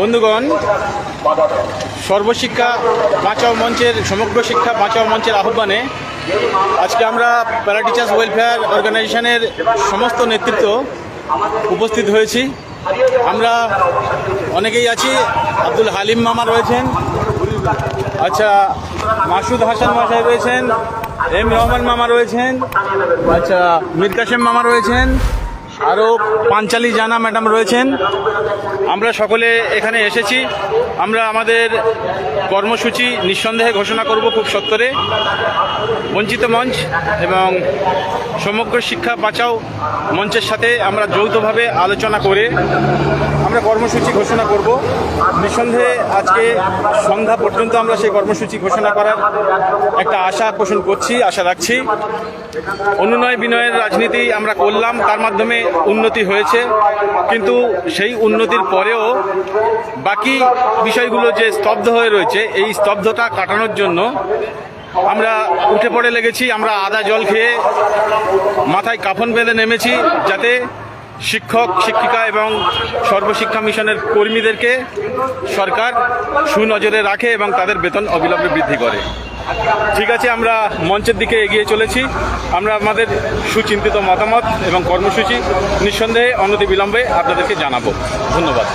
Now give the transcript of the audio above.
বন্ধুগণ, সর্বশিক্ষা বাঁচাও মঞ্চের, সমগ্র শিক্ষা বাঁচাও মঞ্চের আহ্বানে আজকে আমরা প্যারা টিচার্স ওয়েলফেয়ার অর্গানাইজেশনের সমস্ত নেতৃত্ব উপস্থিত হয়েছি। আমরা অনেকেই আছি, আব্দুল হালিম মামা রয়েছেন আচ্ছা মাসুদ হাসান মশাই রয়েছেন, এম রহমান মামা রয়েছেন আচ্ছা মীর কাসেম মামা রয়েছেন, আরও পাঞ্চালি জানা ম্যাডাম রয়েছেন। আমরা সকলে এখানে এসেছি। আমরা আমাদের কর্মসূচি নিঃসন্দেহে ঘোষণা করব খুব সত্তরে। বঞ্চিত মঞ্চ এবং সমগ্র শিক্ষা বাঁচাও মঞ্চের সাথে আমরা যৌথভাবে আলোচনা করে আমরা কর্মসূচি ঘোষণা করব। নিঃসন্দেহে আজকে সন্ধ্যা পর্যন্ত আমরা সেই কর্মসূচি ঘোষণা করার একটা আশা পোষণ করছি, আশা রাখছি। অনুনয় বিনয়ের রাজনীতি আমরা করলাম, তার মাধ্যমে উন্নতি হয়েছে। কিন্তু সেই উন্নতির পরেও বাকি বিষয়গুলো যে স্তব্ধ হয়ে রয়েছে, এই স্তব্ধতা কাটানোর জন্য আমরা উঠে পড়ে লেগেছি, আমরা আদা জল খেয়ে মাথায় কাফন বেঁধে নেমেছি, যাতে শিক্ষক, শিক্ষিকা এবং সর্বশিক্ষা মিশনের কর্মীদেরকে সরকার সুনজরে রাখে এবং তাদের বেতন অবিলম্বে বৃদ্ধি করে। ঠিক আছে, আমরা মঞ্চের দিকে এগিয়ে চলেছি। আমরা আমাদের সুচিন্তিত মতামত এবং কর্মসূচি নিঃসন্দেহে অনতি বিলম্বে আপনাদেরকে জানাব। ধন্যবাদ।